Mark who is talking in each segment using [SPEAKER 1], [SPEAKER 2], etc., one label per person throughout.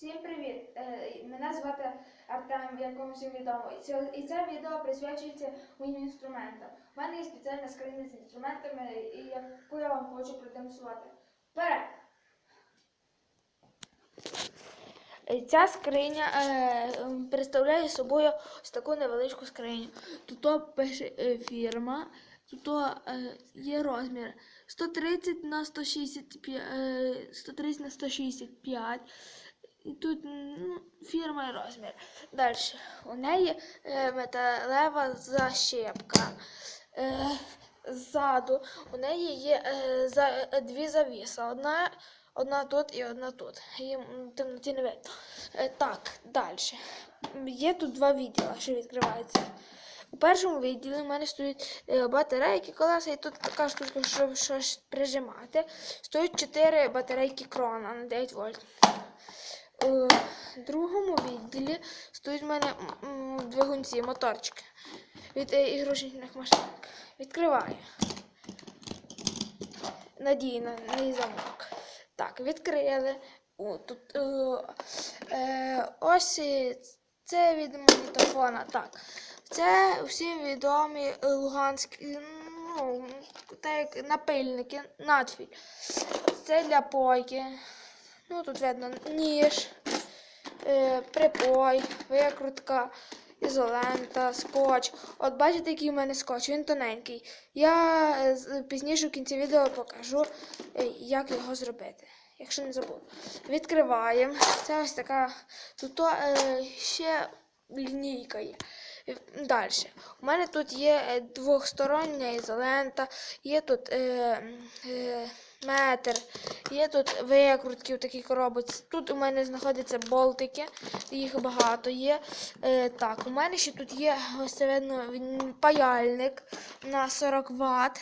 [SPEAKER 1] Всім привіт! Е, Мене звати Артем, якому всім відомо. І це, відео присвячується моїм інструментам. У мене є спеціальна скриня з інструментами, яку я вам хочу продемонструвати. Вперед! Е, Ця скриня е, представляє собою ось таку невеличку скриню. Тут пише фірма, тут є розмір 130 на 165, е, 130 на 165. І тут ну, фірма і розмір. Далі. У неї е, металева защепка. Е, ззаду у неї є е, за, дві завіси. Одна, одна тут і одна тут. Її в темноті не видно. Е, так, далі. Є тут два відділи, що відкриваються. У першому відділі у мене стоять е, батарейки, колеса, і тут така штука, щоб щось прижимати. Стоять 4 батарейки крона на 9 вольт. У другому відділі стоять в мене двигунці, моторчики від е, ігрушечних машинок. Відкриваю. Надійно, не замок. Так, відкрили. О, тут, е, е, ось це від магнітофона. Так. Це всім відомі е, луганські, ну, так напильники, надфіль. Це для пойки. Ну, тут видно ніж, е, припой, викрутка, ізолента, скотч. От бачите, який у мене скотч, він тоненький. Я е, пізніше в кінці відео покажу, е, як його зробити. Якщо не забуду. Відкриваємо. Це ось така. Тут ще лінійка є. Далі. У мене тут є е, двохстороння ізолента, є тут е, е, метр, є тут викрутки в такій коробці. Тут у мене знаходяться болтики, їх багато є. Е, так, у мене ще тут є ось видно паяльник на 40 Вт.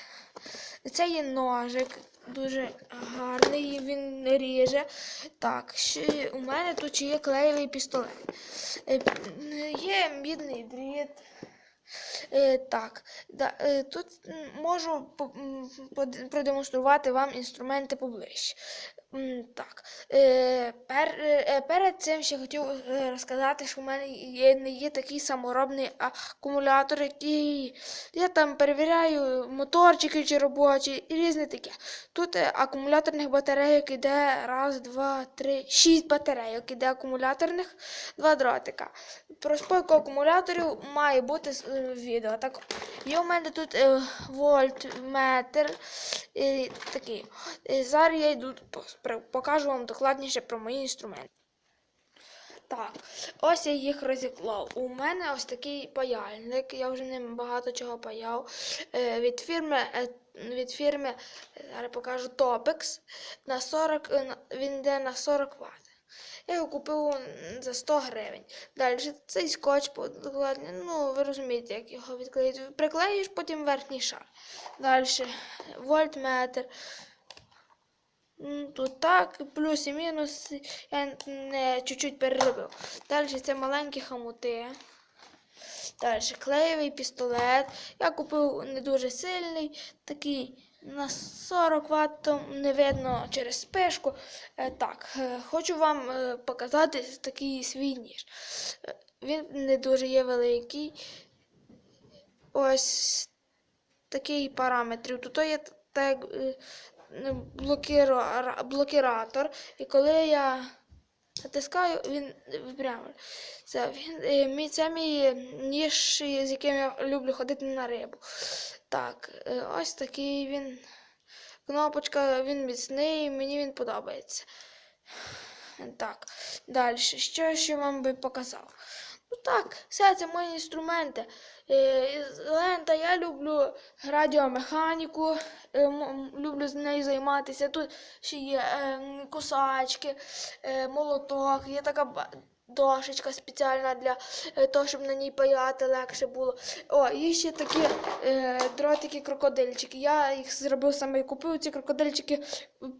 [SPEAKER 1] Це є ножик. Дуже гарний, він ріже. Так, ще у мене тут ще є клеєвий пістолет. Е, Є мідний дріт. Е, так, е, тут можу продемонструвати вам інструменти поближче. Так, е, пер, перед цим ще хотів розказати, що в мене є, є такий саморобний акумулятор, який я там перевіряю моторчики чи робочі і різне таке. Тут акумуляторних батарейок іде раз, два, три, шість батарейок іде акумуляторних, два дротика. Про спойку акумуляторів має бути відео. Так, є у мене тут е, вольтметр е, такий. Е, зараз я йду покажу вам докладніше про мої інструменти. Так, ось я їх розіклав. У мене ось такий паяльник, я вже ним багато чого паяв. Е, від фірми, е, від фірми, зараз покажу Topex. На 40, е, він йде на 40 Вт. Я його купив за 100 гривень. Далі цей скотч подокладний, ну ви розумієте, як його відклеїти. Приклеїш потім верхній шар. Далі вольтметр. Тут так, плюс і мінус. Я не чуть-чуть переробив. Далі це маленькі хомути. Далі клеєвий пістолет. Я купив не дуже сильний, такий на 40 Вт, не видно через спишку. Е, Так, е, хочу вам е, показати такий свій ніж. Він не дуже є великий. Ось такий параметрів. Тут є так, блокіра- блокіратор. І коли я натискаю, він прямо. Це, він, е, мій, це мій ніж, з яким я люблю ходити на рибу. Так, е, ось такий він. Кнопочка, він міцний, мені він подобається. Так, далі. Що ще вам би показав? Ну так, все це мої інструменти. Е, лента я люблю радіомеханіку, е, люблю з нею займатися. Тут ще є е, е, молоток, є така дошечка спеціальна для е, того, щоб на ній паяти легше було. О, є ще такі е, дротики крокодильчики. Я їх зробив саме і купив ці крокодильчики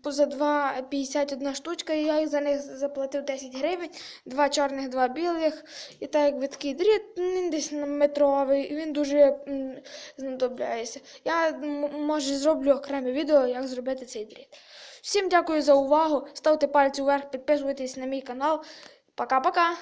[SPEAKER 1] по- за 2,51 штучка, і я їх за них заплатив 10 гривень, два чорних, два білих. І так як ви такий дріт, він десь метровий, і він дуже знадобляється. Я може зроблю окреме відео, як зробити цей дріт. Всім дякую за увагу. Ставте пальці вверх, підписуйтесь на мій канал. Пока-пока.